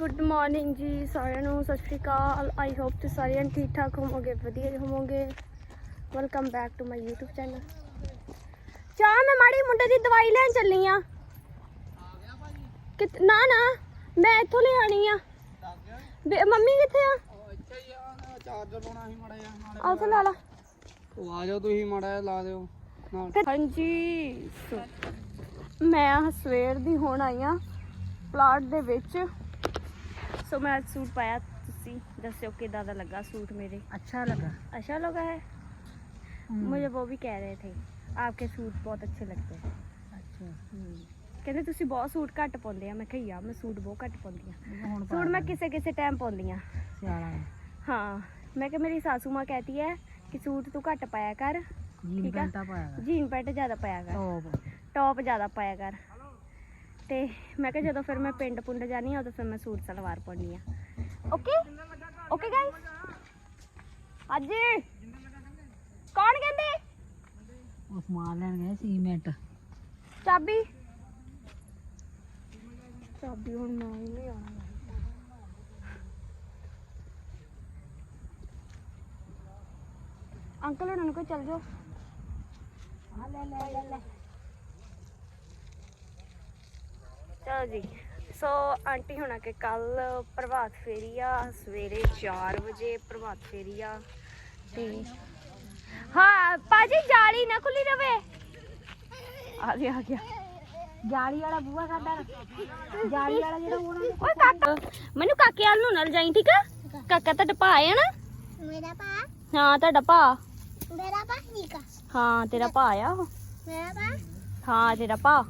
Good morning ਜੀ ਸਾਰਿਆਂ ਨੂੰ ਸਤਿ ਸ਼੍ਰੀ ਅਕਾਲ। ਆਈ ਹੋਪ ਤੁਸੀਂ ਸਾਰਿਆਂ ਠੀਕ ਠਾਕ ਹੋਵੋਗੇ ਵਧੀਆ ਹੋਵੋਗੇ। Welcome back to my YouTube channel ਚਾਹ ਮੈਂ ਮਾੜੀ ਮੁੰਡੇ ਦੀ ਦਵਾਈ ਲੈਣ ਚੱਲੀ ਆ। ਕਿਤ ਨਾ ਨਾ ਮੈਂ ਇੱਥੋਂ ਲੈ ਆਣੀ ਆ ਮੰਮੀ ਕਿੱਥੇ ਆ? ਚਾਰਜਰ ਲਾਉਣਾ ਸੀ ਮੜਾ ਜਿਹਾ ਨਾਲੇ ਆਹ ਲਾ ਲਾ। ਉਹ ਆ ਜਾਓ ਤੁਸੀਂ ਮੜਾ ਜਿਹਾ ਲਾ ਦਿਓ। ਹਾਂਜੀ ਮੈਂ ਸਵੇਰ ਦੀ ਹੁਣ ਆਈ ਆ ਪਲਾਟ ਦੇ ਵਿੱਚ। ਸੋ ਮੈਂ ਅੱਜ ਸੂਟ ਪਾਇਆ ਤੁਸੀਂ ਦੱਸਿਓ ਕਿਦਾਂ ਦਾ ਲੱਗਾ सूट मेरे ਅੱਛਾ ਲੱਗਾ अच्छा लगा है मुझे वो भी कह रहे थे आपके सूट बहुत अच्छे लगते हैं ਅੱਛਾ ਕਹਿੰਦੇ ਤੁਸੀਂ ਬਹੁਤ ਸੂਟ ਘੱਟ ਪਾਉਂਦੇ ਆ ਮੈਂ ਕਿਹਾ ਯਾ ਮੈਂ ਸੂਟ ਬਹੁਤ ਘੱਟ ਪਾਉਂਦੀ ਆ ਹੁਣ ਸੂਟ ਮੈਂ ਕਿਸੇ ਕਿਸੇ ਟਾਈਮ ਪਾਉਂਦੀ ਆ ਸਿਆਲਾ ਹਾਂ ਮੈਂ ਕਿਹਾ ਮੇਰੀ ਸਾਸੂ ਮਾਂ ਕਹਤੀ ਹੈ ਕਿ ਸੂਟ ਤੂੰ ਘੱਟ ਪਾਇਆ ਕਰ ਜੀਨ ਠੀਕ ਆ। ਪੈਂਟਾ ਪਾਇਆ ਜੀਨ ਪੈਂਟ ਜ਼ਿਆਦਾ ਪਾਇਆ ਕਰ ਟੌਪ ਟੌਪ ਜ਼ਿਆਦਾ ਪਾਇਆ ਕਰ ਤੇ ਮੈਂ ਕਿਹਾ ਜਦੋਂ ਫਿਰ ਮੈਂ ਪਿੰਡ ਪੁੰਡ ਜਾਣੀ ਆ ਉਦੋਂ ਫਿਰ ਮੈਂ ਸੂਟ ਸਲਵਾਰ ਪਾਉਣੀ ਆ। ਓਕੇ ਓਕੇ ਗਾਇਸ ਹਾਂਜੀ ਕੌਣ ਕਹਿੰਦੇ? ਉਹ ਸਮਾਨ ਲੈਣ ਗਏ ਸੀਮੈਂਟ। ਚਾਬੀ? ਚਾਬੀ ਹੁਣ ਮੈਂ ਹੀ ਨਹੀਂ ਆਉਣਾ ਅੰਕਲ ਉਹਨਾਂ ਨੂੰ ਕੋਈ ਚੱਲ ਜਾਓ। ਆ ਲੈ ਲੈ ਲੈ ਲੈ ਚਲੋ ਜੀ। ਸੋ ਆਂਟੀ ਹੋਣਾ ਕੇ ਕੱਲ ਪ੍ਰਭਾਤ ਫੇਰੀ ਆ। ਸਵੇਰੇ 4 ਵਜੇ ਪ੍ਰਭਾਤ ਫੇਰੀ ਆ। ਤੇ ਹਾਂ ਪਾਜੀ ਜਾਲੀ ਨਾ ਖੁੱਲੀ ਰਵੇ। ਆ ਗਿਆ ਆ ਗਿਆ। ਜਾਲੀ ਵਾਲਾ ਬੂਆ ਸਾਡਾ ਜਾਲੀ ਵਾਲਾ ਜਿਹੜਾ ਉਹ ਓਏ ਕਾਕਾ ਮੈਨੂੰ ਕਾਕੇ ਵਾਲ ਨੂੰ ਨਾਲ ਜਾਈ ਠੀਕ ਆ? ਕਾਕਾ ਤੁਹਾਡਾ ਭਾ ਹੈ ਨਾ? ਮੇਰਾ ਪਾ ਹਾਂ ਤੁਹਾਡਾ ਭਾ। ਮੇਰਾ ਪਾ ਠੀਕ ਆ ਹਾਂ ਤੇਰਾ ਭਾ ਆ ਉਹ। ਮੇਰਾ ਪਾ ਹਾਂ ਤੇਰਾ ਭਾ।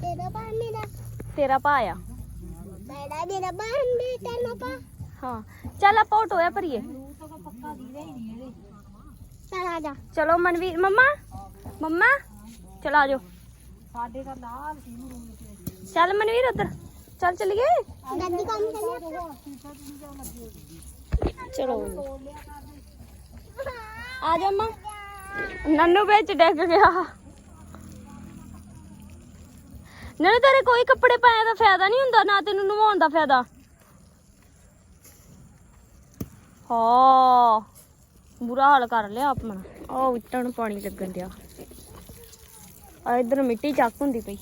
ਤੇਰਾ ਪਾ ਮੇਰਾ। ਤੇਰਾ ਭਾ ਆ? ਮੇਰਾ ਮੇਰਾ ਪਾ ਮੇਰੇ ਤੇਰਾ ਪਾ ਹਾਂ ਚੱਲ ਆਪਾਂ ਟੋਇਆ ਭਰੀਏ। ਚਲ ਆ ਜਾ। ਚਲੋ ਮਨਵੀਰ ਮੰਮਾ? ਮੰਮਾ? ਚਲ ਆ ਜਾਓ। ਸਾਡੇ ਦਾ ਲਾਲ ਸੀ ਚੱਲ ਮਨਵੀਰ ਉਧਰ। ਚੱਲ ਚਲੀਏ। ਗੱਡੀ ਕੰਮ ਚੱਲਿਆ ਚਲੋ। ਆ ਜਾ ਮਾਂ ਨੰਨੂ ਵਿੱਚ ਡਿੱਗ ਗਿਆ। ਨਾਲੇ ਤੇਰੇ ਕੋਈ ਕੱਪੜੇ ਪਾਇਆ ਦਾ ਫਾਇਦਾ ਨਹੀਂ ਹੁੰਦਾ, ਨਾ ਤੈਨੂੰ ਨਵਾਉਣ ਦਾ ਫਾਇਦਾ। ਹਾਂ, ਬੁਰਾ ਹਾਲ ਕਰ ਲਿਆ ਆਪਣਾ। ਉਹ ਉੱਟਾਂ ਨੂੰ ਪਾਣੀ ਲੱਗਣ ਦਿਆ ਆ ਇਧਰ ਮਿੱਟੀ ਚੱਕ ਹੁੰਦੀ ਪਈ।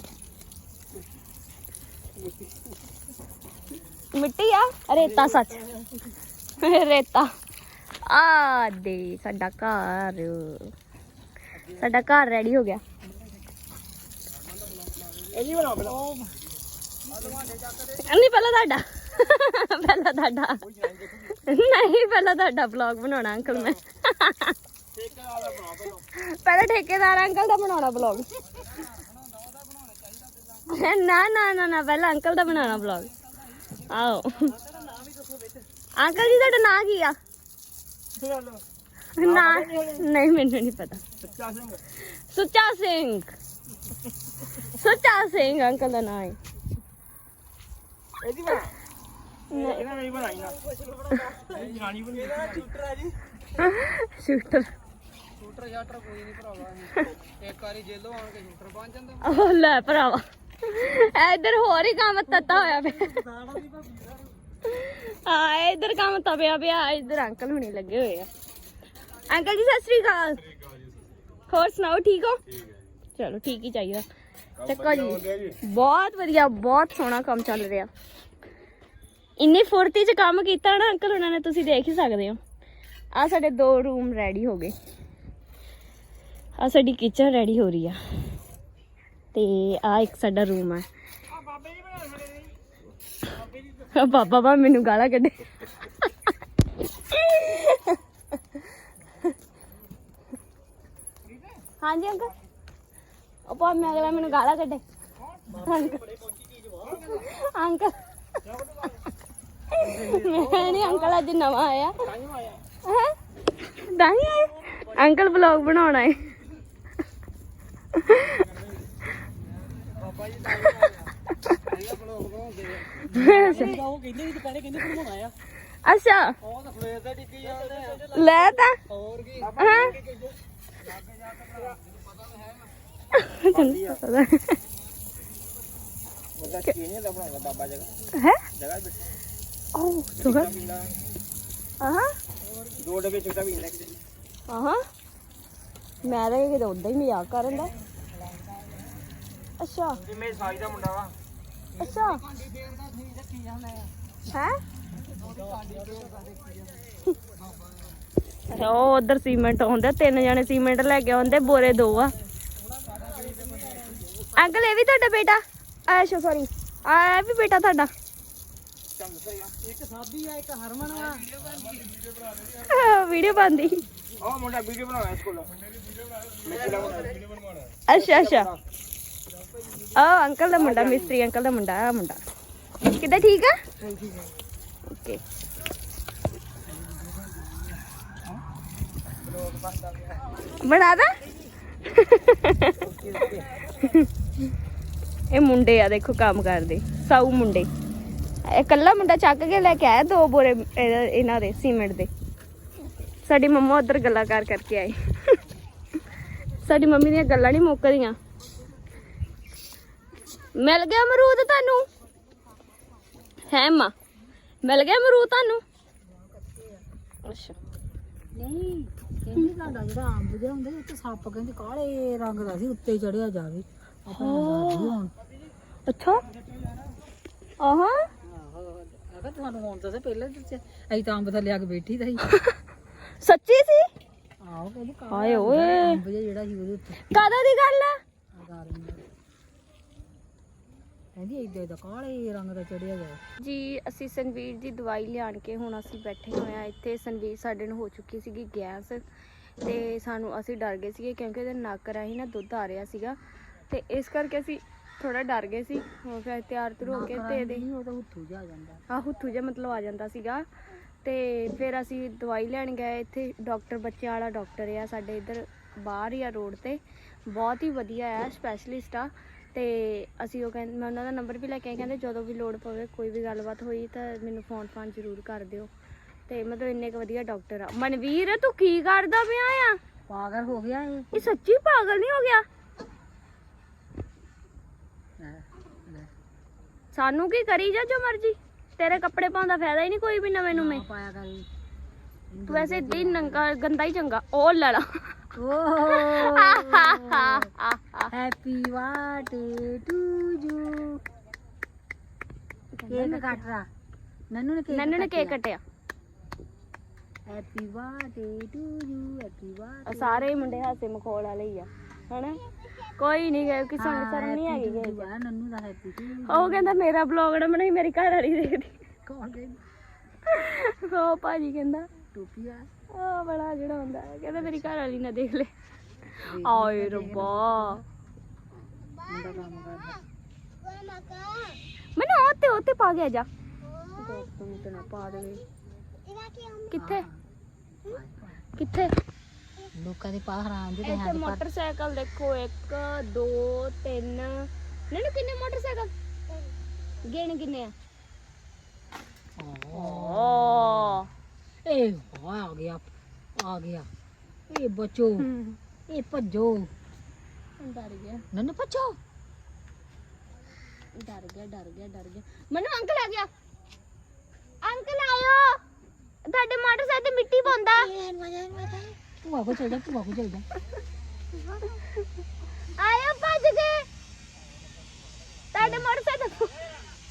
ਮਿੱਟੀ ਆ? ਰੇਤਾ ਸੱਚ। ਰੇਤਾ। ਆ ਦੇ, ਸਾਡਾ ਘਰ। ਸਾਡਾ ਘਰ ਰੈਡੀ ਹੋ ਗਿਆ। ਨਹੀਂ ਪਹਿਲਾਂ ਤੁਹਾਡਾ। ਪਹਿਲਾਂ ਤੁਹਾਡਾ। ਨਹੀਂ ਪਹਿਲਾਂ ਤੁਹਾਡਾ ਵਲੌਗ ਬਣਾਉਣਾ ਅੰਕਲ ਮੈਂ। ਪਹਿਲਾਂ ਠੇਕੇਦਾਰ ਅੰਕਲ ਦਾ ਬਣਾਉਣਾ ਵਲੌਗ ਨਾ ਨਾ ਨਾ ਨਾ ਪਹਿਲਾਂ ਅੰਕਲ ਦਾ ਬਣਾਉਣਾ ਵਲੌਗ ਆਓ। ਅੰਕਲ ਜੀ ਤੁਹਾਡਾ ਨਾਂ ਕੀ ਆ? ਨਾ ਨਹੀਂ ਮੈਨੂੰ ਨਹੀਂ ਪਤਾ। ਸੁੱਚਾ ਸਿੰਘ। ਸੁੱਚਾ ਸਿੰਘ। ਅੰਕਲ ਦਾ ਨਾਂ ਹੈ ਇਹਦੀ ਬਣਾ ਇਹਨਾਂ ਨਹੀਂ ਬਣਾਈ ਨਾ ਇਹ ਰਾਣੀ ਬਣੀ ਸ਼ੂਟਰ। ਸ਼ੂਟਰ ਸ਼ਾਟਰ ਕੋਈ ਨਹੀਂ ਭਰਾਵਾ। ਇੱਕ ਵਾਰੀ ਜੇਲੋਂ ਆਣ ਕੇ ਸ਼ੂਟਰ ਬਣ ਜਾਂਦਾ। ਉਹ ਲੈ ਭਰਾਵਾ। ਇੱਧਰ ਹੋਰ ਹੀ ਕੰਮ ਤੱਤਾ ਹੋਇਆ ਪਿਆ। ਹਾਂ ਇੱਧਰ ਕੰਮ ਤਪਿਆ ਪਿਆ। ਇੱਧਰ ਅੰਕਲ ਹੁਣੀ ਲੱਗੇ ਹੋਏ ਆ। ਅੰਕਲ ਜੀ ਸਤਿ ਸ੍ਰੀ ਅਕਾਲ। ਹੋਰ ਸੁਣਾਓ ਠੀਕ ਹੋ। ਚਲੋ ਠੀਕ ਹੀ ਚਾਹੀਦਾ। ਚੱਕੋ ਜੀ। ਬਹੁਤ ਵਧੀਆ ਬਹੁਤ ਸੋਹਣਾ ਕੰਮ ਚੱਲ ਰਿਹਾ। ਇੰਨੀ ਫੁਰਤੀ ਚ ਕੰਮ ਕੀਤਾ ਨਾ ਅੰਕਲ ਉਹਨਾਂ ਨੇ ਤੁਸੀਂ ਦੇਖ ਹੀ ਸਕਦੇ ਹੋ। ਆ ਸਾਡੇ ਦੋ ਰੂਮ ਰੈਡੀ ਹੋ ਗਏ। ਆ ਸਾਡੀ ਕਿਚਨ ਰੈਡੀ ਹੋ ਰਹੀ ਆ। ਤੇ ਆ ਇੱਕ ਸਾਡਾ ਰੂਮ ਆ। ਬਾਬਾ ਬਾ ਮੈਨੂੰ ਗਾਲਾਂ ਕੱਢੇ। ਹਾਂਜੀ ਅੰਕਲ। ਉਹ ਭਾਵੇਂ ਅਗਲਾ ਮੈਨੂੰ ਗਾਲਾਂ ਕੱਢੇ। ਅੰਕਲ। ਮੈਂ ਨਹੀਂ ਅੰਕਲ ਅੱਜ ਨਵਾਂ ਆਇਆ। ਹੈ? ਆਇਆ ਅੰਕਲ ਵਲੌਗ ਬਣਾਉਣਾ ਹੈ ਉਹ ਕਹਿੰਦੇ ਵੀ ਦੁਪਹਿਰੇ ਕਹਿੰਦੇ ਬਣਾਉਣਾ ਆ ਅੱਛਾ। ਲੈ ਤਾਂ। ਹੋਰ ਕੀ ਹਾਂ? ਤੈਨੂੰ ਪਤਾ ਉਹਦਾ ਕੀ ਨਹੀਂ। ਬਣਾਉਂਦਾ ਬਾਬਾ ਜਗ੍ਹਾ ਹੈ? ਜਗ੍ਹਾ ਤੇ ਓ ਆਹਾਂ? ਦੋ ਡੱਬੇ ਚਿੱਟਾ ਪੀਂਦਾ ਕਿਤੇ ਆਹਾਂ? ਮੈਂ ਤਾਂ ਕਿਤੇ ਉਦਾਂ ਹੀ ਮਜ਼ਾਕ ਕਰਨ ਦਾ। ਅੱਛਾ। ਜਿਵੇਂ ਸਾਈ ਦਾ ਮੁੰਡਾ ਵਾ ਅੱਛਾ ਹੈ ਉਹ ਉਧਰ ਸੀਮੈਂਟ ਆਉਂਦਾ, ਤਿੰਨ ਜਣੇ ਸੀਮੈਂਟ ਲੈ ਕੇ ਆਉਂਦੇ, ਬੋਰੇ ਦੋ ਆ। ਅੰਕਲ ਇਹ ਵੀ ਤੁਹਾਡਾ ਬੇਟਾ? ਅੱਛਾ ਸੌਰੀ ਆ ਇਹ ਵੀ ਬੇਟਾ ਤੁਹਾਡਾ? ਇੱਕ ਸਾਬੀ ਆ ਇੱਕ ਹਰਮਨ ਆ ਵੀਡੀਓ ਬੰਦੀ ਉਹ ਮੁੰਡਾ ਵੀਡੀਓ ਬਣਾਉਣਾ ਇਸ ਕੋਲ। ਮੈਂ ਕਿਹਾ ਬਣਾਉਣਾ ਅੱਛਾ ਅੱਛਾ। ਆ ਅੰਕਲ ਦਾ ਮੁੰਡਾ ਮਿਸਤਰੀ ਅੰਕਲ ਦਾ ਮੁੰਡਾ ਆ ਮੁੰਡਾ। ਕਿੱਦਾਂ ਠੀਕ ਆ? ਓਕੇ। ਬਣਾ ਦਾ? ਇਹ ਮੁੰਡੇ ਆ, ਦੇਖੋ ਕੰਮ ਕਰਦੇ। ਸਾਊ ਮੁੰਡੇ। ਇਹ ਕੱਲਾ ਮੁੰਡਾ ਚੱਕ ਕੇ ਲੈ ਕੇ ਆਇਆ, ਦੋ ਬੋਰੇ ਇਹਨਾਂ ਦੇ, ਸੀਮੈਂਟ ਦੇ। ਸਾਡੀ ਮੰਮਾ ਉਧਰ ਗੱਲਾਂ ਕਰ ਕਰਕੇ ਆਏ। ਸਾਡੀ ਮੰਮੀ ਦੀਆਂ ਗੱਲਾਂ ਨਹੀਂ ਮੁੱਕਦੀਆਂ। ਮਿਲ ਗਿਆ ਅਮਰੂਦ ਤੁਹਾਨੂੰ? ਹੈ ਮਾਂ। ਮਿਲ ਗਿਆ ਅਮਰੂਦ ਤੁਹਾਨੂੰ? ਅੱਛਾ। ਨਹੀਂ, ਕਹਿੰਦੀ ਤੁਹਾਡਾ ਜਿਹੜਾ ਅੰਬ ਜਿਹਾ ਹੁੰਦਾ ਉੱਤੇ ਸੱਪ ਕਹਿੰਦੇ ਕਾਲੇ ਰੰਗ ਦਾ ਸੀ, ਉੱਤੇ ਚੜਿਆ ਜਾਵੇ। ਆਪਾਂ ਹੁਣ ਅੱਛਾ। ਆਹਾਂ। ਅਗਰ ਤੁਹਾਨੂੰ ਹੁਣ ਤਾਂ ਪਹਿਲਾਂ ਦੱਸਿਆ। ਅਸੀਂ ਤਾਂ ਅੰਬ ਥੱਲੇ ਆ ਕੇ ਬੈਠੀ ਰਹੀ ਸੱਚੀ ਸੀ? ਆਹੋ ਕਹਿੰਦੀ ਕਾਲਾ ਹਾਏ ਓਏ। ਅੰਬ ਜਿਹਾ ਜਿਹੜਾ ਸੀ ਉਹਦੇ ਉੱਤੇ। ਕਾਦਾ ਦੀ ਗੱਲ ਆ? ਆਧਾਰ ਨਾਲ ਕਹਿੰਦੀ ਏਦਾਂ ਦਾ ਕਾਲੇ ਰੰਗ ਦਾ ਚੜਿਆ ਜਾਵੇ ਜੀ ਅਸੀਂ ਸੰਵੀਰ ਦੀ ਦਵਾਈ ਲਿਆਣ ਕੇ ਹੁਣ ਅਸੀਂ ਬੈਠੇ ਹੋਏ ਆ ਇੱਥੇ ਸੰਵੀਰ ਸਾਡੇ ਨੂੰ ਹੋ ਚੁੱਕੀ ਸੀਗੀ ਗੈਸ ਤੇ ਸਾਨੂੰ ਅਸੀਂ ਡਰ ਗਏ ਸੀਗੇ ਕਿਉਂਕਿ ਉਹਦੇ ਨੱਕ ਰਾਹੀਂ ਨਾ ਦੁੱਧ ਆ ਰਿਹਾ ਸੀਗਾ। ਤੇ ਇਸ ਕਰਕੇ ਅਸੀਂ ਥੋੜਾ ਡਰ ਗਏ ਸੀ। ਹੁਣ ਫਿਰ ਤਿਆਰ ਤੁਰ ਹੋ ਕੇ ਤੇ ਨਹੀਂ ਉਹ ਤਾਂ ਉੱਥੋਂ ਜਾ ਜਾਂਦਾ। ਆ ਹੁੱਥੂ ਜਿਹਾ ਮਤਲਬ ਆ ਜਾਂਦਾ ਸੀਗਾ। ਤੇ ਫਿਰ ਅਸੀਂ ਦਵਾਈ ਲੈਣ ਗਏ ਇੱਥੇ। ਡਾਕਟਰ ਬੱਚਿਆਂ ਵਾਲਾ ਡਾਕਟਰ ਆ ਸਾਡੇ ਇੱਧਰ ਬਾਹਰ ਹੀ ਆ ਰੋਡ ਤੇ। ਬਹੁਤ ਹੀ ਵਧੀਆ ਆ ਸਪੈਸ਼ਲਿਸਟ ਆ। ਤੇ ਅਸੀਂ ਉਹ ਕਹਿੰਦੇ ਮੈਂ ਉਹਨਾਂ ਦਾ ਨੰਬਰ ਵੀ ਲੈ ਕੇ ਆਈ ਕਹਿੰਦੇ ਜਦੋਂ ਵੀ ਲੋੜ ਪਵੇ ਕੋਈ ਵੀ ਗੱਲਬਾਤ ਹੋਈ ਤਾਂ ਮੈਨੂੰ ਫੋਨ ਫਾਨ ਜ਼ਰੂਰ ਕਰ ਦਿਓ। ਤੇ ਮਤਲਬ ਇੰਨੇ ਕੁ ਵਧੀਆ ਡਾਕਟਰ ਆ। ਮਨਵੀਰ ਤੂੰ ਕੀ ਕਰਦਾ ਪਿਆ ਆ? ਪਾਗਲ ਹੋ ਗਿਆ ਇਹ। ਇਹ ਸੱਚੀ ਪਾਗਲ ਨਹੀਂ ਹੋ ਗਿਆ ਲੈ, ਲੈ। ਸਾਨੂੰ ਕੀ ਕਰੀ ਜਾ ਜੋ ਮਰਜ਼ੀ। ਤੇਰੇ ਕੱਪੜੇ ਪਾਉਣ ਦਾ ਫਾਇਦਾ ਹੀ ਨਹੀਂ ਕੋਈ ਵੀ ਨਵੇਂ ਨੂੰ ਮੈਂ ਨਾ ਪਾਇਆ ਕਰੀ। ਤੂੰ ਏਦਾਂ ਹੀ ਨੰਗਾ ਗੰਦਾ ਹੀ ਚੰਗਾ। ਉਹ ਲੜਾ। Happy birthday to you cake ਕੱਟ ਰਾ। ਨੰਨੂ ਨੇ ਕੇਕ ਨੰਨੂ ਨੇ ਕੇਕ ਕੱਟਿਆ। Happy birthday to you happy birthday ਸਾਰੇ ਮੁੰਡੇ ਹਾਸੇ ਮਖੌਲ ਵਾਲੇ ਹੀ ਆ ਹਨਾ? ਕੋਈ ਨਹੀਂ ਗਏ ਕਿਸੇ ਨੂੰ ਸ਼ਰਮ ਨਹੀਂ ਹੈਗੀ ਕਿਸੇ ਚ। ਨੰਨੂ ਦਾ ਹੈਪੀ ਟੂ ਉਹ ਕਹਿੰਦਾ ਮੇਰਾ ਬਲੌਗ ਨਾ ਬਣਾਈ ਮੇਰੀ ਘਰ ਵਾਲੀ ਦੇਖਦੀ। ਕੌਣ ਕਹਿੰਦਾ? ਉਹ ਭਾਜੀ ਕਹਿੰਦਾ ਟੋਪੀ ਆ। ਉਹ ਬੜਾ ਜਿਹੜਾ ਹੁੰਦਾ ਹੈ, ਕਹਿੰਦਾ ਮੇਰੀ ਘਰ ਵਾਲੀ ਨਾ ਦੇਖ ਲੈ। ਆਏ ਰੱਬਾ। ਮੁੰਡਾ ਕੰਮ ਕਰਦਾ। ਮੈਨੂੰ ਉੱਤੇ ਉੱਤੇ ਪਾ ਗਿਆ ਜਾ। ਦੋ ਮਿੰਟ ਨਾ ਪਾ ਦੇਵੇ। ਕਿੱਥੇ? ਕਿੱਥੇ? ਲੋਕਾਂ ਦੇ ਪਾਸ ਹਰਾਮ ਦੇ ਇੱਥੇ ਮੋਟਰਸਾਈਕਲ ਦੇਖੋ 1 2 3 ਨੈਨੂੰ ਕਿੰਨੇ ਮੋਟਰਸਾਈਕਲ? ਗਿਣ ਕਿੰਨੇ ਆ? ਓ ਇਹ ਆ ਗਿਆ ਆ ਗਿਆ। ਇਹ ਬਚੋ ਇਹ ਭੱਜੋ। ਡਰ ਗਿਆ। ਨੰਨੂ ਭੱਜੋ। ਡਰ ਗਿਆ ਡਰ ਗਿਆ ਡਰ ਗਿਆ। ਮੈਨੂੰ ਅੰਕਲ ਆ ਗਿਆ। ਅੰਕਲ ਆਇਓ। ਤੁਹਾਡੇ ਮੋਟਰਸਾਈਕਲ ਤੇ ਮਿੱਟੀ ਪਾਉਂਦਾ। ਭੂਆ ਕੋ ਚੱਲਦਾ ਭੂਆ ਕੋ ਚੱਲਦਾ ਆਇਓ ਭੱਜ ਕੇ ਤੁਹਾਡੇ ਮੋਟਰਸਾਈਕਲ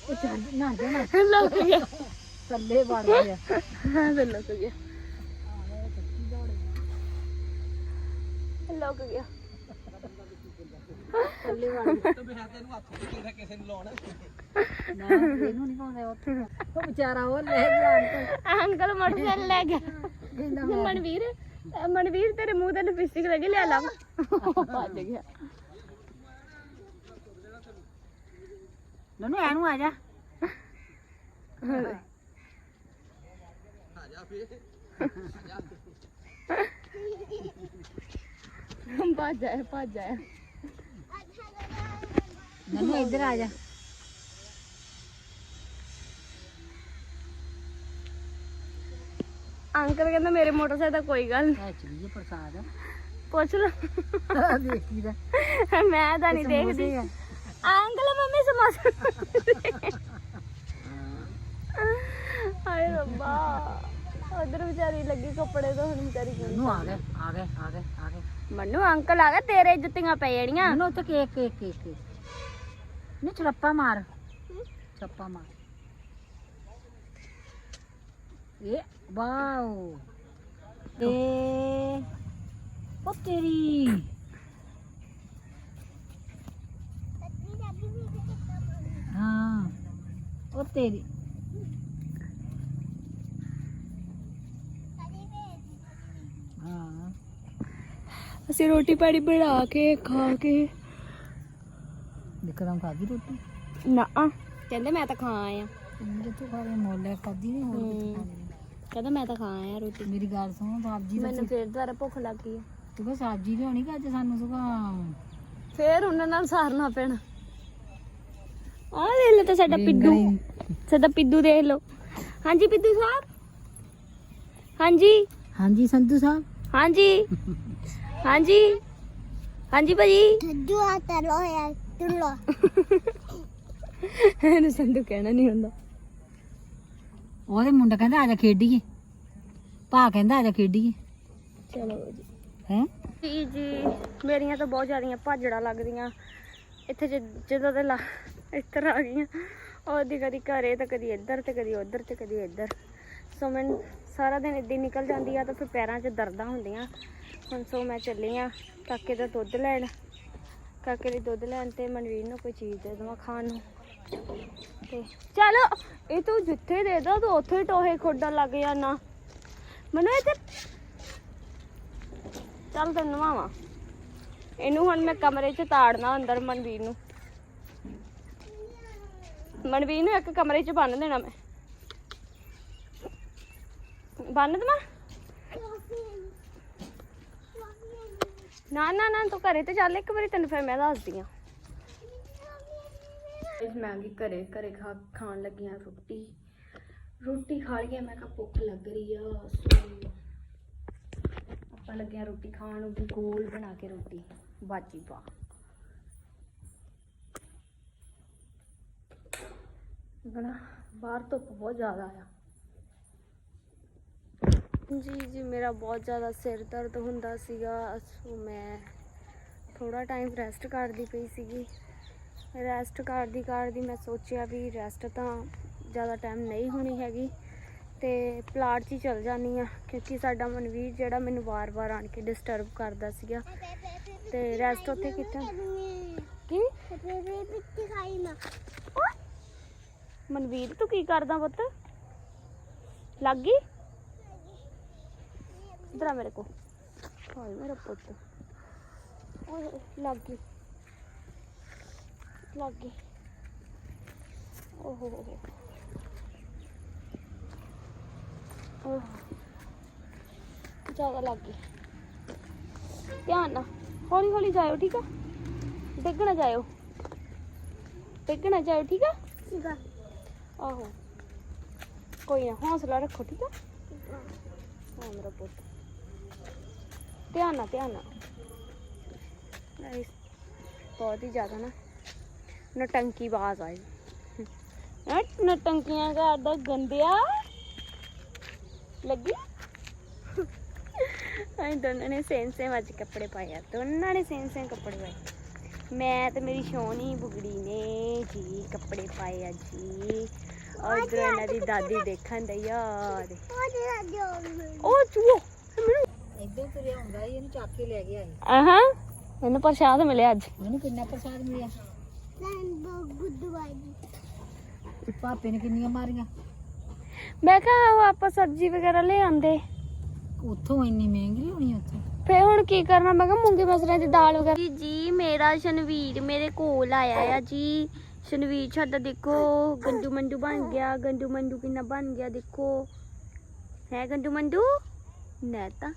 ਉਹ ਚੱਲ ਨਾ ਦੇ ਨਾ ਤੇ ਲੱਗ ਗਿਆ ਥੱਲੇ ਵੜ ਗਿਆ ਹਾਂ ਤੇ ਲੱਗ ਗਿਆ ਲੱਗ ਗਿਆ ਥੱਲੇ ਵੜ ਗਿਆ ਮੈਂ ਤੈਨੂੰ ਹੱਥ ਵੀ ਕਿਸੇ ਕਿਸੇ ਨੂੰ ਲਾਉਣਾ ਨਾ ਇਹਨੂੰ ਨਹੀਂ ਪਾਉਂਦਾ ਉੱਥੇ ਉਹ ਵਿਚਾਰਾ ਉਹ ਲੈ ਗਿਆ ਅੰਕਲ ਅੰਕਲ ਮੋਟਰਸਾਈਕਲ ਲੈ ਗਿਆ ਕਹਿੰਦਾ ਮਨਵੀਰ ਅਹ ਮਨਵੀਰ, ਤੇਰੇ ਮੂੰਹ ਤੇ ਲਿਪਸਟਿਕ ਲੱਗੀ ਲੈ ਲਾ। ਭੱਜ ਗਿਆ। ਨੰਨੂ, ਐਨੂੰ ਆ ਜਾ। ਭੱਜ ਆਇਆ ਭੱਜ ਆਇਆ। ਨੰਨੂ, ਇੱਧਰ ਆ ਜਾ। ਅੰਕਲ ਕਹਿੰਦਾ ਮੇਰੇ ਮੋਟਰਸਾਈਕਲ ਦਾ ਕੋਈ ਗੱਲ ਨਹੀਂ। ਐ ਚਲੀਏ ਪ੍ਰਸਾਦ। ਪੁੱਛ ਲਓ। ਦੇਖੀ ਦਾ। ਮੈਂ ਤਾਂ ਨਹੀਂ ਦੇਖਦੀ। ਸਮੋਸੇ ਆ। ਅੰਕਲ ਮੰਮੀ ਮਾਸੜ ਹਾਏ ਰੱਬਾ। ਉਧਰ ਵਿਚਾਰੀ ਲੱਗੀ ਕੱਪੜੇ ਤੋਂ ਹੁਣ ਵਿਚਾਰੀ ਕੀ ਨੂੰ ਆ ਗਏ ਆ ਗਏ ਆ ਗਏ ਆ ਗਏ ਮੰਨੂ ਅੰਕਲ ਆ ਗਏ ਤੇਰੇ ਜੁੱਤੀਆਂ ਪੈ ਜਾਣੀਆਂ। ਮੈਨੂੰ ਉੱਥੇ ਕੇਕ ਕੇਕ ਕੇਕ ਕੇਕ। ਨਹੀਂ ਛੜੱਪਾ ਮਾਰ। ਛੱਪਾ ਮਾਰ। ਇਹ ਵਾਓ ਤੇ ਉਹ ਤੇਰੀ। ਹਾਂ ਉਹ ਤੇਰੀ। ਹਾਂ। ਅਸੀਂ ਰੋਟੀ ਪਾਣੀ ਬਣਾ ਕੇ ਖਾ ਕੇ। ਵਿਕਰਮ ਖਾਦੀ ਰੋਟੀ। ਨਾ। ਕਹਿੰਦੇ ਮੈਂ ਤਾਂ ਖਾ ਆਇਆ ਤੋਂ ਖਾ ਮੋਲੇ ਖਾਦੀ ਨਹੀਂ ਹੋਰ ਕਿੱਥੇ ਹਮ। ਖਾਣੀ। ਕਹਿੰਦਾ ਮੈਂ ਤਾਂ ਖਾ ਆਇਆ ਰੋਟੀ। ਮੇਰੀ ਗੱਲ ਸੁਣੋ ਸਬਜ਼ੀ ਦਾ ਮੈਨੂੰ ਫੇਰ ਦੁਬਾਰਾ ਭੁੱਖ ਲੱਗ ਗਈ ਆ। ਤੂੰ ਕਹ ਸਬਜ਼ੀ ਲਿਆਉਣੀ ਕਿ ਅੱਜ ਸਾਨੂੰ ਸੁਗਾ ਫੇਰ ਉਹਨਾਂ ਨਾਲ ਸਾਰਨਾ ਪੈਣਾ। ਆਹ ਦੇਖ ਲਓ ਤਾਂ ਸਾਡਾ ਪਿੱਦੂ ਸਾਡਾ ਪਿੱਦੂ ਦੇਖ ਲਓ। ਹਾਂਜੀ ਪਿੱਦੂ ਸਾਹਿਬ? ਹਾਂਜੀ? ਹਾਂਜੀ ਸੰਧੂ ਸਾਹਿਬ। ਹਾਂਜੀ? ਹਾਂਜੀ? ਹਾਂਜੀ ਭਾਜੀ? ਠੱਜੂ ਆ ਤਲੋ ਹੈ ਤੁਲੋ ਇਹਨੂੰ ਸੰਧੂ ਕਹਿਣਾ ਨਹੀਂ ਹੁੰਦਾ। ਉਹਦੇ ਮੁੰਡਾ ਕਹਿੰਦਾ ਆ ਜਾ ਖੇਡੀਏ। ਭਾ ਕਹਿੰਦਾ ਆ ਜਾ ਖੇਡੀਏ। ਚਲੋ ਜੀ। ਹੈ? ਜੀ ਜੀ ਮੇਰੀਆਂ ਤਾਂ ਬਹੁਤ ਜ਼ਿਆਦੀਆਂ ਭਾਜੜਾ ਲੱਗਦੀਆਂ। ਇੱਥੇ ਜ- ਜਦੋਂ ਤੇ ਲਾ ਇੱਧਰ ਆ ਗਈਆਂ। ਉਹਦੀ ਕਦੀ ਘਰੇ ਤੇ ਕਦੀ ਇੱਧਰ ਤੇ ਕਦੀ ਉੱਧਰ ਤੇ ਕਦੀ ਇੱਧਰ। ਸੋ ਮੈਂ ਸਾਰਾ ਦਿਨ ਇੱਦਾਂ ਨਿਕਲ ਜਾਂਦੀ ਆ ਤਾਂ ਫਿਰ ਪੈਰਾਂ 'ਚ ਦਰਦਾਂ ਹੁੰਦੀਆਂ। ਹੁਣ ਸੋ ਮੈਂ ਚੱਲੀ ਆ ਕਾਕੇ ਦਾ ਦੁੱਧ ਲੈਣ। ਕਾਕੇ ਲਈ ਦੁੱਧ ਲੈਣ ਤੇ ਮਨਵੀਰ ਨੂੰ ਕੋਈ ਚੀਜ਼ ਦੇ ਦੇਵਾਂ ਖਾਣ ਨੂੰ। ਤੇ ਚੱਲ, ਇਹ ਤੂੰ ਜਿੱਥੇ ਦੇ ਦੋ, ਤੂੰ ਉੱਥੇ ਹੀ ਟੋਹੇ ਖੋਡਣ ਲੱਗ ਜਾਣਾ ਮੈਨੂੰ ਇੱਥੇ ਚੱਲ ਤੈਨੂੰ ਨਵਾਵਾਂ। ਇਹਨੂੰ ਹੁਣ ਮੈਂ ਕਮਰੇ 'ਚ ਤਾੜਨਾ ਅੰਦਰ ਮਨਵੀਰ ਨੂੰ। ਮਨਵੀਰ ਨੂੰ ਇੱਕ ਕਮਰੇ 'ਚ ਬੰਨ ਦੇਣਾ ਮੈਂ। ਬੰਨ ਦੇਵਾਂ? ਨਾ ਨਾ ਨਾ, ਤੂੰ ਘਰੇ ਤੇ ਚੱਲ, ਇੱਕ ਵਾਰੀ ਤੈਨੂੰ ਫਿਰ ਮੈਂ ਦੱਸਦੀ ਆ। ਮੈਂ ਵੀ ਘਰੇ ਘਰੇ ਖਾ, ਖਾਣ ਲੱਗੀਆਂ ਰੋਟੀ। ਰੋਟੀ ਖਾ ਲਈ ਮੈਂ ਕਿਹਾ ਭੁੱਖ ਲੱਗ ਰਹੀ ਆ, ਸੋ ਆਪਾਂ ਲੱਗੇ ਆ ਰੋਟੀ ਖਾਣ ਨੂੰ ਵੀ ਗੋਲ ਬਣਾ ਕੇ ਰੋਟੀ, ਬਾਜੀ ਪਾ ਗਣਾ ਬਾਹਰ ਧੁੱਪ ਬਹੁਤ ਜ਼ਿਆਦਾ ਆ। ਜੀ ਜੀ, ਮੇਰਾ ਬਹੁਤ ਜ਼ਿਆਦਾ ਸਿਰ ਦਰਦ ਹੁੰਦਾ ਸੀਗਾ, ਸੋ ਮੈਂ ਥੋੜਾ ਟਾਈਮ ਰੈਸਟ ਕਰਦੀ ਪਈ ਸੀਗੀ। ਰੈਸਟ ਕਰਦੀ ਕਰਦੀ ਮੈਂ ਸੋਚਿਆ ਵੀ ਰੈਸਟ ਤਾਂ ਜ਼ਿਆਦਾ ਟਾਈਮ ਨਹੀਂ ਹੋਣੀ ਹੈਗੀ ਤੇ ਪਲਾਟ 'ਚ ਹੀ ਚਲ ਜਾਂਦੀ ਆ ਕਿਉਂਕਿ ਸਾਡਾ ਮਨਵੀਰ ਜਿਹੜਾ ਮੈਨੂੰ ਵਾਰ-ਵਾਰ ਆਣ ਕੇ ਡਿਸਟਰਬ ਕਰਦਾ ਸੀਗਾ। ਤੇ ਰੈਸਟ ਉੱਥੇ ਕਿੱਥੇ? ਕੀ? ਬੇਬੇ ਖਾਈ ਨਾ ਮਨਵੀਰ, ਤੂੰ ਕੀ ਕਰਦਾ ਪੁੱਤ? ਲੱਗ ਗਈ? ਇਧਰ ਆ ਮੇਰੇ ਕੋ ਹਾਏ ਮੇਰਾ ਪੁੱਤ। ਓਏ, ਲੱਗ ਗਈ। ਲੱਗ ਓਹ। ਜ਼ਿਆਦਾ ਲੱਗ ਧਿਆਨ ਨਾਲ। ਹੌਲੀ ਹੌਲੀ ਜਾਇਓ ਠੀਕ ਆ? ਡਿੱਗ ਨਾ ਜਾਇਓ। ਡਿੱਗ ਨਾ ਜਾਇਓ ਠੀਕ ਆ? ਠੀਕ ਆ। ਆਹੋ। ਕੋਈ ਨਾ ਹੌਸਲਾ ਰੱਖੋ ਠੀਕ ਆ? ਹਾਂ ਮੇਰਾ ਪੁੱਤ। ਧਿਆਨ ਨਾਲ ਧਿਆਨ ਨਾਲ। ਬਹੁਤ ਹੀ ਜ਼ਿਆਦਾ ਨਾ। ਨਟੰਕੀ ਬਾਜ਼ ਆਈ ਨਟ ਨਟੰਕੀਆਂ ਕਰਦਾ ਗੰਦਿਆ। ਲੱਗੀ? ਅਸੀਂ ਦੋਨਾਂ ਨੇ ਸੇਮ ਸੇਮ ਅੱਜ ਕੱਪੜੇ ਪਾਏ ਆ। ਦੋਨਾਂ ਨੇ ਸੇਮ ਸੇਮ ਕੱਪੜੇ ਪਾਏ। ਮੈਂ ਤੇ ਮੇਰੀ ਸ਼ੋਨੀ ਬੁਗੜੀ ਨੇ ਜੀ ਕੱਪੜੇ ਪਾਏ ਆ ਜੀ। ਔਰ ਇਧਰ ਇਹਨਾਂ ਦੀ ਦਾਦੀ ਦੇਖਣ ਦਈ ਯਾਰ ਉਹ ਚੂਹੋ ਇੱਧਰ ਤੁਰਿਆ ਹੁੰਦਾ ਇਹਨੂੰ ਚੱਕ ਕੇ ਲੈ ਗਿਆ ਆਹਾਂ। ਇਹਨੂੰ ਪ੍ਰਸ਼ਾਦ ਮਿਲਿਆ ਅੱਜ। ਇਹਨੂੰ ਕਿੰਨਾ ਪ੍ਰਸਾਦ ਮਿਲਿਆ? ਪਾਪੇ ਨੇ ਕਿੰਨੀਆਂ ਮਾਰੀਆਂ? ਮੈਂ ਕਿਹਾ ਉਹ ਆਪਾਂ ਸਬਜ਼ੀ ਵਗੈਰਾ ਲੈ ਆਂਦੇ। ਉੱਥੋਂ ਇੰਨੀ ਮਹਿੰਗੀ ਹੋਣੀ ਉੱਥੇ? ਫੇ ਹੁਣ ਕੀ ਕਰਨਾ? ਮੈਂ ਕਿਹਾ ਮੂੰਗੀ ਮਸਰਾਂ ਦੀ ਦਾਲ ਵਗੈਰਾ। ਜੀ ਜੀ ਮੇਰਾ ਸ਼ਨਵੀਰ ਮੇਰੇ ਕੋਲ ਆਇਆ ਆ ਜੀ। ਸ਼ਨਵੀਰ ਸਾਡਾ ਦੇਖੋ ਗੰਡੂ ਮੰਡੂ ਬਣ ਗਿਆ। ਗੰਡੂ ਮੰਡੂ ਕਿੰਨਾ ਬਣ ਗਿਆ ਦੇਖੋ। ਹੈ ਗੰਡੂ ਮੰਡੂ? ਨੈਤਾ।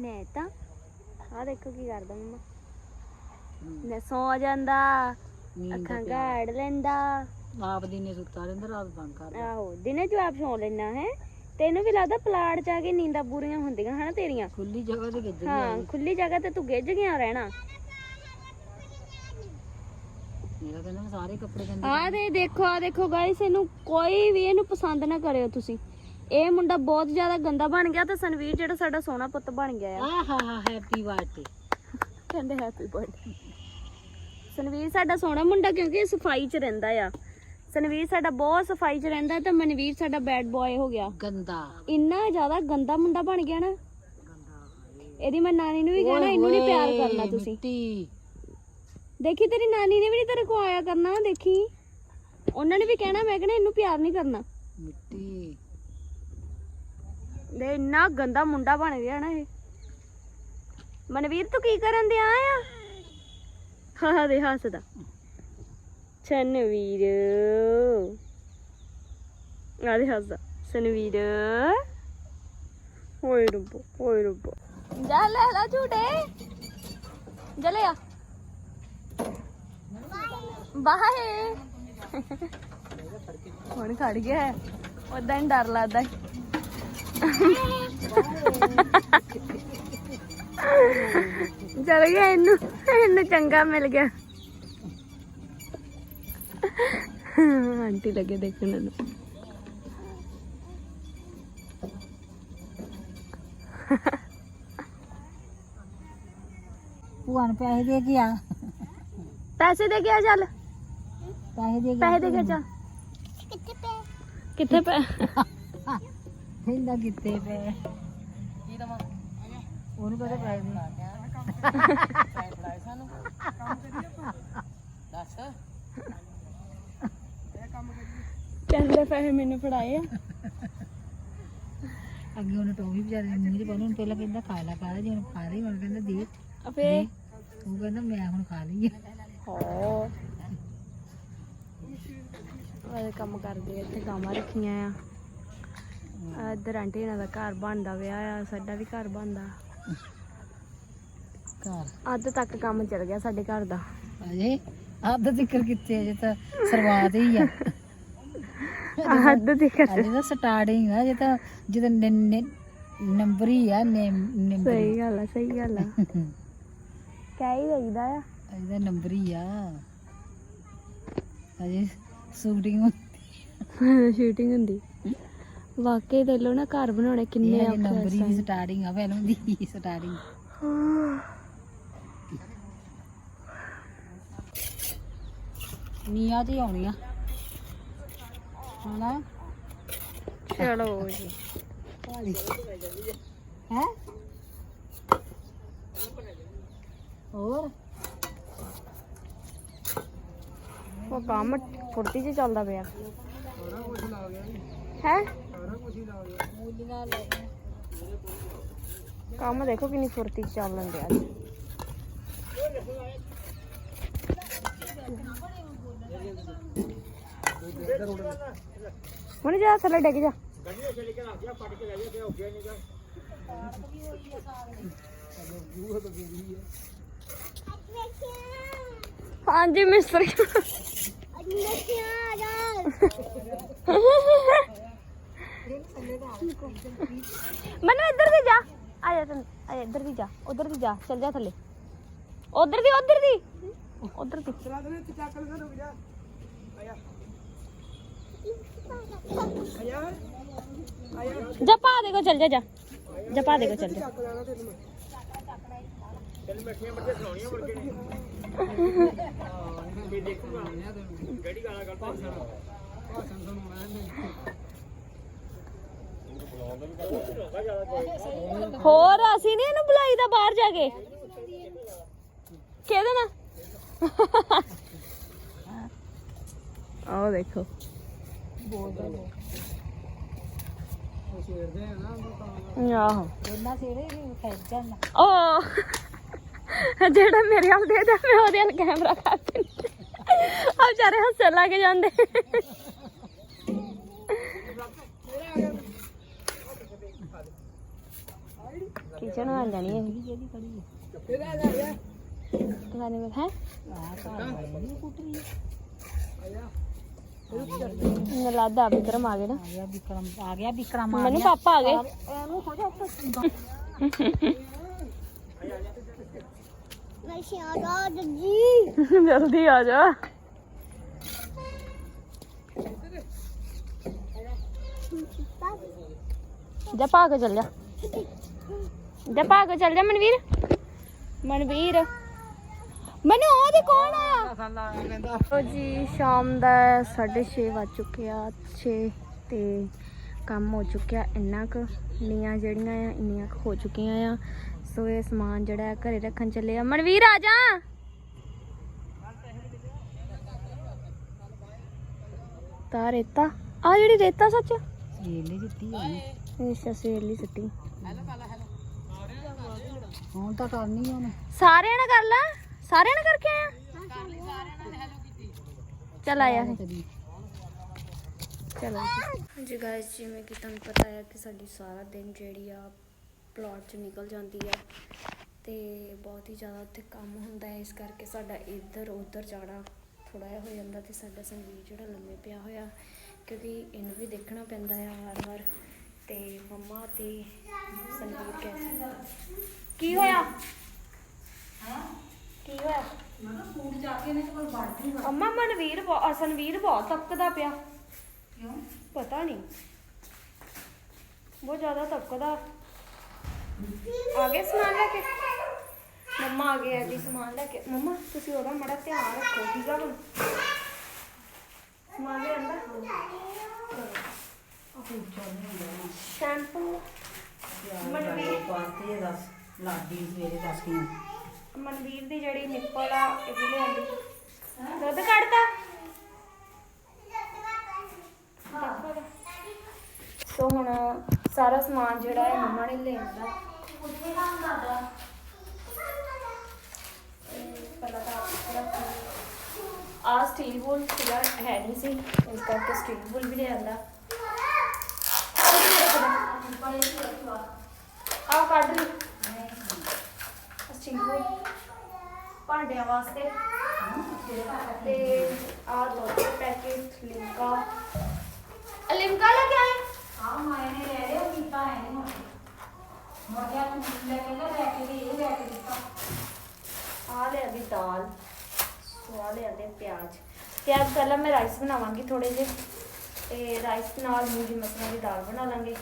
ਨੈਤਾ। ਆ ਦੇਖੋ ਕੀ ਕਰਦਾ ਮਮਾ। ਨੇ ਸੌ ਜਾਂਦਾ ਨੀਂਦ ਅੱਖਾਂ ਗਾੜ ਲੈਂਦਾ। ਆਪ ਦਿਨੇ ਸੁੱਤਾ ਰਹਿੰਦਾ ਰਾਤ ਬੰਦ ਕਰਦਾ ਆਹੋ ਦਿਨੇ ਜਵਾਬ ਸੌ ਲੈਣਾ ਹੈ। ਤੈਨੂੰ ਵੀ ਲੱਗਦਾ ਪਲਾੜ ਚ ਆ ਕੇ ਨੀਂਦਾਂ ਪੂਰੀਆਂ ਹੁੰਦੀਆਂ ਹਨਾ ਤੇਰੀਆਂ। ਖੁੱਲੀ ਜਗ੍ਹਾ ਤੇ ਗਿੱਜ ਹਾਂ ਖੁੱਲੀ ਜਗ੍ਹਾ ਤੇ ਤੂੰ ਗਿੱਜ ਗਿਆ ਰਹਿਣਾ। ਮੇਰਾ ਤਾਂ ਇਹਨਾਂ ਨੇ ਸਾਰੇ ਕੱਪੜੇ ਕਹਿੰਦੇ ਆ ਦੇ ਦੇਖੋ ਆ ਦੇਖੋ ਗਾਇਸ ਇਹਨੂੰ ਕੋਈ ਵੀ ਇਹਨੂੰ ਪਸੰਦ ਨਾ ਕਰਿਓ ਤੁਸੀਂ। ਇਹ ਮੁੰਡਾ ਬਹੁਤ ਜ਼ਿਆਦਾ ਗੰਦਾ ਬਣ ਗਿਆ ਤੇ ਸਨਵੀਰ ਜਿਹੜਾ ਸਾਡਾ ਸੋਹਣਾ ਪੁੱਤ ਬਣ ਗਿਆ ਆ। ਆ ਹਾ ਹਾ ਹੈਪੀ ਬਰਥਡੇ ਕਹਿੰਦੇ ਹੈਪੀ ਬਰਥਡੇ ਸਨਵੀਰ ਸਾਡਾ ਸੋਹਣਾ ਮੁੰਡਾ ਕਿਉਂਕਿ ਸਫ਼ਾਈ 'ਚ ਰਹਿੰਦਾ ਆ। ਸਨਵੀਰ ਸਾਡਾ ਬਹੁਤ ਸਫ਼ਾਈ 'ਚ ਰਹਿੰਦਾ ਤੇ ਮਨਵੀਰ ਸਾਡਾ ਬੈਡ ਬॉय ਹੋ ਗਿਆ। ਗੰਦਾ। ਇੰਨਾ ਜ਼ਿਆਦਾ ਗੰਦਾ ਮੁੰਡਾ ਬਣ ਗਿਆ ਨਾ। ਇਹਦੀ ਮੈਂ ਨਾਨੀ ਨੂੰ ਵੀ ਕਹਿਣਾ ਇਹਨੂੰ ਨਹੀਂ ਪਿਆਰ ਕਰਨਾ ਤੁਸੀਂ। ਦੇਖੀ ਤੇਰੀ ਨਾਨੀ ਨੇ ਵੀ ਨਹੀਂ ਤੇਰੇ ਕੋ ਆਇਆ ਕਰਨਾ ਦੇਖੀ। ਉਹਨਾਂ ਨੇ ਵੀ ਕਹਿਣਾ ਮੈਂ ਕਹਿਣਾ ਇਹਨੂੰ ਪਿਆਰ ਨਹੀਂ ਕਰਨਾ। ਮਿੱਟੀ। ਦੇ ਇੰਨਾ ਗੰਦਾ ਮੁੰਡਾ ਬਣ ਗਿਆ ਨਾ ਇਹ। ਮਨਵੀਰ ਤੂੰ ਕੀ ਕਰਨ ਦਿਆ ਆ? ਹਾਂ ਦੇ ਹੱਸਦਾ ਚੰਨਵੀਰ ਆ ਦੇ ਹੱਸਦਾ ਸਨਵੀਰ ਹੋਏ ਰੱਬੋ ਹੋਏ ਰੱਬੋ। ਜਾ ਲੈ ਲਾ ਝੂਟੇ। ਜਾ ਲੈ ਆ। ਬਾਏ ਹੁਣ ਖੜ ਗਿਆ ਉਦਾਂ ਹੀ ਡਰ ਲੱਗਦਾ ਹੈ। ਚਲ ਗਿਆ ਇਹਨੂੰ ਇਹਨੂੰ ਚੰਗਾ ਮਿਲ ਗਿਆ। ਆਂਟੀ ਲੱਗੇ ਦੇਖਣ ਨੂੰ। ਭੂਆ ਨੂੰ ਪੈਸੇ ਦੇ ਕੇ ਆ। ਪੈਸੇ ਦੇ ਗਿਆ ਚੱਲ। ਪੈਸੇ ਦੇ ਕੇ ਪੈਸੇ ਦੇ ਗਿਆ ਚੱਲ। ਕਿੱਥੇ ਪੈ ਕਿੱਥੇ ਪੈ ਕਹਿੰਦਾ ਕਿੱਥੇ ਪਏ। ਕੀ ਦਵਾਂ? ਉਹਨੂੰ ਪਤਾ ਪੈਸੇ ਦੇ। ਪੈਸੇ ਫੜਾਏ ਸਾਨੂੰ ਕੰਮ ਕਰੀਏ ਆਪਾਂ ਦੱਸ ਇਹ ਕੰਮ ਕਰੀਏ ਕਹਿੰਦੇ ਪੈਸੇ ਮੈਨੂੰ ਫੜਾਏ ਆ। ਅੱਗੇ ਉਹਨੇ ਟੋਵੀ ਵਿਚਾਰੇ ਦੇ ਮੂੰਹ 'ਚ ਪਾਉਣੀ ਉਹਨੂੰ ਪਹਿਲਾਂ ਕਹਿੰਦਾ ਖਾ ਲੈ ਖਾ ਲੈ ਜੇ ਉਹਨੂੰ ਖਾ ਲਈ ਹੁਣ ਕਹਿੰਦਾ ਦੇ। ਉਹ ਕਹਿੰਦਾ ਮੈਂ ਹੁਣ ਖਾ ਲਈ ਆ। ਹੋ ਉਹ ਕੰਮ ਕਰਦੇ ਆ, ਇੱਥੇ ਗਾਵਾਂ ਰੱਖੀਆਂ ਆ। ਆ ਇੱਧਰ ਆਂਟੀ ਇਹਨਾਂ ਦਾ ਘਰ ਬਣਦਾ ਪਿਆ ਆ ਸਾਡਾ ਵੀ ਘਰ ਬਣਦਾ। ਘਰ। ਅੱਧ ਤੱਕ ਕੰਮ ਚੱਲ ਗਿਆ ਸਾਡੇ ਘਰ ਦਾ। ਅਜੇ ਅੱਧ ਜ਼ਿਕਰ ਕਿੱਥੇ ਅਜੇ ਤਾਂ ਸ਼ੁਰੂਆਤ ਹੀ ਆ। ਅੱਧ ਤੱਕ ਅਜੇ ਤਾਂ ਸਟਾਰਟਿੰਗ ਆ ਅਜੇ ਤਾਂ ਜਦੋਂ ਨੰਬਰ ਹੀ ਆ ਨੰਬਰ ਸਹੀ ਗੱਲ ਆ ਸਹੀ ਗੱਲ ਆ। ਕਹਿ ਹੀ ਲਈਦਾ ਆ। ਤਾਂ ਨੰਬਰ ਹੀ ਆ। ਅਜੇ ਸ਼ੂਟਿੰਗ ਸ਼ੂਟਿੰਗ ਹੁੰਦੀ। ਵਾਕਈ ਦੇ ਲੋ ਨਾ ਘਰ ਬਣਾਉਣੇ ਕਿੰਨੇ ਇਹ ਔਖੇ ਨੰਬਰ ਆ ਹੀ ਸਟਾਰਟਿੰਗ ਆ ਫਿਲਮ ਦੀ ਸਟਾਰਟਿੰਗ ਨੀਆਂ ਤੇ ਆਉਣੀ ਆ ਹਣਾ ਚਲੋ ਜੀ। ਹੈ? ਹੋਰ? ਉਹ ਕੰਮ ਫੁਰਤੀ 'ਚ ਚੱਲਦਾ ਪਿਆ। ਜੀ ਹੈ? ਮੂਲੀਆਂ ਲੈ ਕੰਮ ਦੇਖੋ ਕਿੰਨੀ ਫੁਰਤੀ 'ਚ ਚੱਲਣ ਜੀ ਹੁਣ ਜਾ ਥੱਲੇ ਡਿੱਗ ਜਾ। ਹਾਂਜੀ, ਮਿਸਤਰੀ। ਮੈਨੂੰ ਇੱਧਰ ਦੀ ਜਾ। ਆ ਜਾ, ਤੈਨੂੰ। ਆ ਜਾ, ਇੱਧਰ ਦੀ ਜਾ, ਉਧਰ ਦੀ ਜਾ, ਚੱਲ ਜਾ ਥੱਲੇ। ਉਧਰ ਦੀ ਉਧਰ ਦੀ। ਉਧਰ ਦੀ ਚਲਾ ਦੇ ਤੇ ਚੱਕ ਲੈ ਰੁਕ ਜਾ। ਆਇਆ। ਆਇਆ ਆਇਆ ਜਾ ਪਾ ਦੇ ਕੋ ਚੱਲ ਜਾ ਜਾ। ਜਾ ਪਾ ਦੇ ਕੋ ਚੱਲ ਜਾ। ਚੱਕ ਲੈਣਾ ਤੈਨੂੰ ਮੈਂ। ਤੈਨੂੰ ਮਿੱਠੀਆਂ ਮੱਠੀਆਂ ਸੁਣਾਉਣੀਆਂ ਮੁੜ ਕੇ। ਵੀ ਦੇਖੂਗਾ। ਕਿਹੜੀ ਗਾਲਾਂ ਕੱਢਦਾ ਭਾਸ਼ਣ ਸੁਣਾਉਣਾ ਇਹਨੇ ਹੋਰ ਅਸੀਂ ਨਹੀਂ ਇਹਨੂੰ ਬੁਲਾਈ ਦਾ ਬਾਹਰ ਜਾ ਕੇ। ਕਿਹਦੇ ਨਾਲ? ਆਹ ਦੇਖੋ। ਉਹ ਉਹ ਆਹੋ। ਇਹਨਾਂ ਸਿਰੇ ਵੀ ਖਿੱਚ ਜਾਂਦਾ ਓ ਜਿਹੜਾ ਮੇਰੇ ਹਾਲ ਦੇ ਜਾ ਮੈਂ ਉਹਦੇ ਹਾਲ ਕੈਮਰਾ ਕਰ ਦਿੰਦੀ ਆ ਵਿਚਾਰੇ ਹੱਸਣ ਲੱਗ ਜਾਂਦੇ। ਕਿਚਨ ਆ ਜਾਣੀ ਹੈ। ਜਿਹੜੀ ਖੜੀ ਹੈ। ਕਿਹਦਾ ਹੈ? ਆਹ ਘਰ ਵਾਲੀ ਨੀ ਕੁੱਟਰੀ ਆਇਆ ਮੈਨੂੰ ਲੱਗਦਾ ਵਿਕਰਮ ਆ ਗਏ ਨਾ। ਆ ਗਿਆ ਵਿਕਰਮ ਆ ਗਿਆ ਵਿਕਰਮ ਆ ਮੈਨੂੰ ਗਿਆ। ਪਾਪਾ ਆ ਗਏ। ਇਹਨੂੰ ਹੋ ਜਾ ਮੈਂ ਸ਼ਾਦਾ ਜੀ ਜਲਦੀ ਆ ਜਾ। ਜਾ ਪਾ ਕੇ ਚੱਲ ਜਾ। ਜਾ ਪਾ ਕੇ ਚੱਲ ਜਾ ਮਨਵੀਰ। ਮਨਵੀਰ। ਮਨੂ ਉਹ ਦੇ ਕੌਣ ਆ ਲੋ ਜੀ ਸ਼ਾਮ ਦਾ 6:30 ਵੱਜ ਚੁੱਕੇ ਆ 6 ਤੇ ਕੰਮ ਹੋ ਚੁੱਕਿਆ ਇੰਨਾ ਕੁ। ਨੀਆਂ ਜਿਹੜੀਆਂ ਆ ਇੰਨੀਆਂ ਕੁ ਹੋ ਚੁੱਕੀਆਂ ਆ। ਸੋ ਇਹ ਸਮਾਨ ਜਿਹੜਾ ਹੈ ਘਰੇ ਰੱਖਣ ਚੱਲੇ ਆ। ਮਨਵੀਰ ਆ ਜਾ! ਤਾਂ ਰੇਤਾ। ਆ ਜਿਹੜੀ ਰੇਤਾ ਸੱਚ? ਇਹ ਨਹੀਂ ਦਿੱਤੀ ਇਹ ਸਵੇਰ ਲਈ ਸੁੱਟੀ ਹੁਣ ਤਾਂ ਕਰਨੀ ਉਹਨੇ। ਸਾਰਿਆਂ ਨਾਲ ਕਰ ਲੈ। ਸਾਰਿਆਂ ਨਾਲ ਕਰਕੇ ਆਇਆ? ਚਲ ਆਇਆ ਫਿਰ ਚਲੋ ਹਾਂਜੀ ਗਾਇਸ ਜਿਵੇਂ ਕਿ ਤੁਹਾਨੂੰ ਪਤਾ ਹੈ ਕਿ ਸਾਡੀ ਸਾਰਾ ਦਿਨ ਜਿਹੜੀ ਆ ਪਲਾਟ 'ਚ ਨਿਕਲ ਜਾਂਦੀ ਹੈ ਤੇ ਬਹੁਤ ਹੀ ਜ਼ਿਆਦਾ ਉੱਥੇ ਕੰਮ ਹੁੰਦਾ ਹੈ। ਇਸ ਕਰਕੇ ਸਾਡਾ ਇੱਧਰ ਉੱਧਰ ਜਾਣਾ ਥੋੜਾ ਜਿਹਾ ਹੋ ਜਾਂਦਾ ਤੇ ਸਾਡਾ ਸੰਗੀਤ ਜਿਹੜਾ ਲੰਮੇ ਪਿਆ ਹੋਇਆ, ਕਿਉਂਕਿ ਇਹਨੂੰ ਵੀ ਦੇਖਣਾ ਪੈਂਦਾ ਆ ਵਾਰ-ਵਾਰ ਤੇ ਮੰਮਾ ਤੇ ਸੰਗੀਤ ਕੈਸੇ ਕੀ ਹੋਇਆ? ਕੀ ਹੋਇਆ? ਮੈਂ ਕਿਹਾ ਫੂਡ ਜਾ ਕੇ ਇਹਨੇ ਕੋਲ ਵੜ ਜੂਗਾ। ਅੰਮਾ ਮਨਵੀਰ ਬਹੁ- ਸੰਵੀਰ ਬਹੁਤ ਤਪਕਦਾ ਪਿਆ। ਕਿਉਂ? ਪਤਾ ਨਹੀਂ। ਬਹੁਤ ਜ਼ਿਆਦਾ ਤਪਕਦਾ ਆ ਗਏ ਸਮਾਨ ਲੈ ਕੇ। ਮੰਮਾ ਆ ਗਏ ਆ ਜੀ ਸਮਾਨ ਲੈ ਕੇ। ਮੰਮਾ ਤੁਸੀਂ ਉਹਦਾ ਮੜਾ ਧਿਆਨ ਰੱਖੋ ਠੀਕ ਆ ਹੁਣ? ਸਮਾਨ ਲੈ ਆਂਦਾ ਸ਼ੈਂਪੂ। ਮਨਵੀਰ। ਪਾਸਤੇ ਦੱਸ ਲਾਡੀ ਸਵੇਰੇ ਦੱਸ ਕੀ ਮਨਵੀਰ ਦੀ ਜਿਹੜੀ ਨਿੱਪਲ ਆ ਇਹ ਵੀ ਲਿਆਂਦੀ ਦੁੱਧ ਕੱਢਦਾ ਸੋ ਹੁਣ ਸਾਰਾ ਸਮਾਨ ਜਿਹੜਾ ਹੈ ਮੰਮਾ ਨੇ ਲੈ ਆਂਦਾ। ਪਹਿਲਾਂ ਤਾਂ ਆ ਸਟੀਲ ਬੋਲ ਸੀਗਾ ਹੈ ਨਹੀਂ ਸੀ। ਇਸ ਕਰਕੇ ਸਟੀਲ ਬੋਲ ਵੀ ਲੈ ਆਂਦਾ। ਆ ਕੱਢ ਲਈ। ਸਟੀਲ ਬੋਲ ਭਾਂਡਿਆਂ ਵਾਸਤੇ। ਤੇ ਆ ਦੋ ਪੈਕੇਟ ਲਿਮਕਾ। ਲਿਮਕਾ ਲੈ ਕੇ ਆਏ? ਹਾਂ ਮਾਏ ਨੇ ਲੈ ਲਿਆ ਕੀਤਾ ਹੈ ਨਹੀਂ ਗਿਆ ਤੂੰ ਲੈ ਕੇ ਲੈ ਲੈ ਕੇ ਇਹ ਲੈ ਕੇ ਦਿੱਤਾ। ਆ ਲਿਆ ਦੀ ਦਾਲ ਸੋ ਆ ਲਿਆ ਦੇ ਪਿਆਜ਼ ਤੇ ਅੱਜ ਪਹਿਲਾਂ ਮੈਂ ਰਾਈਸ ਬਣਾਵਾਂਗੀ ਥੋੜੇ ਜਿਹੇ ਤੇ ਰਾਈਸ ਨਾਲ ਮੂੰਗੀ ਮਸਰਾਂ ਦੀ ਦਾਲ ਬਣਾ ਲਾਂਗੇ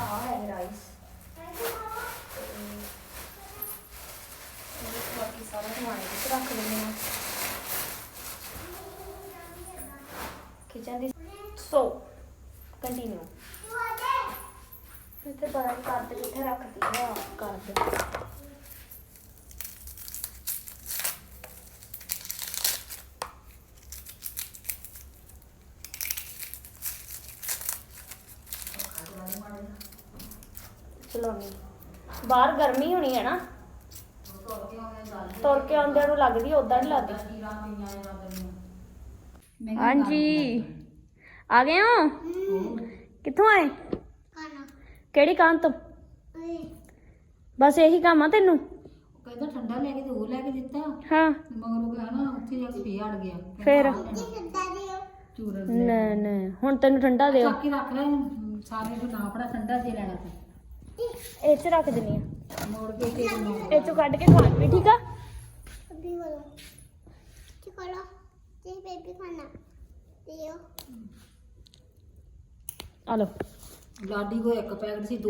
ਆ ਹੈ ਰਾਈਸ ਬਾਕੀ ਸਾਰਾ ਸਮਾਨ ਵਿੱਚ ਰੱਖ ਦਿੰਦੇ ਹਾਂ ਕਿਚਨ ਦੀ ਸੋ ਕੰਟੀਨਿਊ ਇੱਥੇ ਪਤਾ ਨਹੀਂ ਕਰਦੇ ਕਿੱਥੇ ਰੱਖਦੀ ਆ ਕਰਦੇ ਚਲਾਉਣੀ ਬਾਹਰ ਗਰਮੀ ਹੋਣੀ ਹੈ ਨਾ। ਤੁਰ ਕੇ ਆਉਂਦਿਆਂ ਨੂੰ ਲੱਗਦੀ ਉਦਾਂ ਨਹੀਂ ਲੱਗਦੀ। ਹਾਂਜੀ। ਆ ਗਏ ਹੋ? ਕਿੱਥੋਂ ਆਏ? ਖਾਣਾ ਕਿਹੜੀ ਕਾਂ ਤੋਂ ਬਸ ਇਹੀ ਕੰਮ ਆ ਤੈਨੂੰ? ਕਹਿੰਦਾ ਠੰਡਾ ਲੈ ਕੇ ਤੇ ਉਹ ਲੈ ਕੇ ਦਿੱਤਾ। ਹਾਂ। ਮਗਰ ਉਹ ਕਹਿੰਦਾ ਉੱਥੇ ਜਾ ਕੇ ਫੇਰ ਅੜ ਗਿਆ। ਫਿਰ? ਨਾ ਨਾ। ਹੁਣ ਤੈਨੂੰ ਠੰਡਾ ਦਿਓ। ਚੱਕ ਕੇ ਰੱਖ ਲੈ ਸਾਰੇ ਨੂੰ ਨਾ ਪੜਾ ਠੰਡਾ ਦੇ ਲੈਣਾ ਤੇ। ਇਹ ਚ ਰੱਖ ਦਿੰਨੀ ਆ ਮੋੜ ਕੇ ਤੇ ਇਹ ਚੋਂ ਕੱਢ ਕੇ ਖਾ ਲਈ ਠੀਕ ਆ? ਅਭੀ ਵਾਲਾ। ਕੀ ਖਾਣਾ ਤੇ ਬੇਬੀ ਖਾਣਾ। ਦਿਓ ਆ ਲਓ। ਲਾਡੀ ਕੋ ਇੱਕ ਪੈਕਟ ਸੀ ਦੋ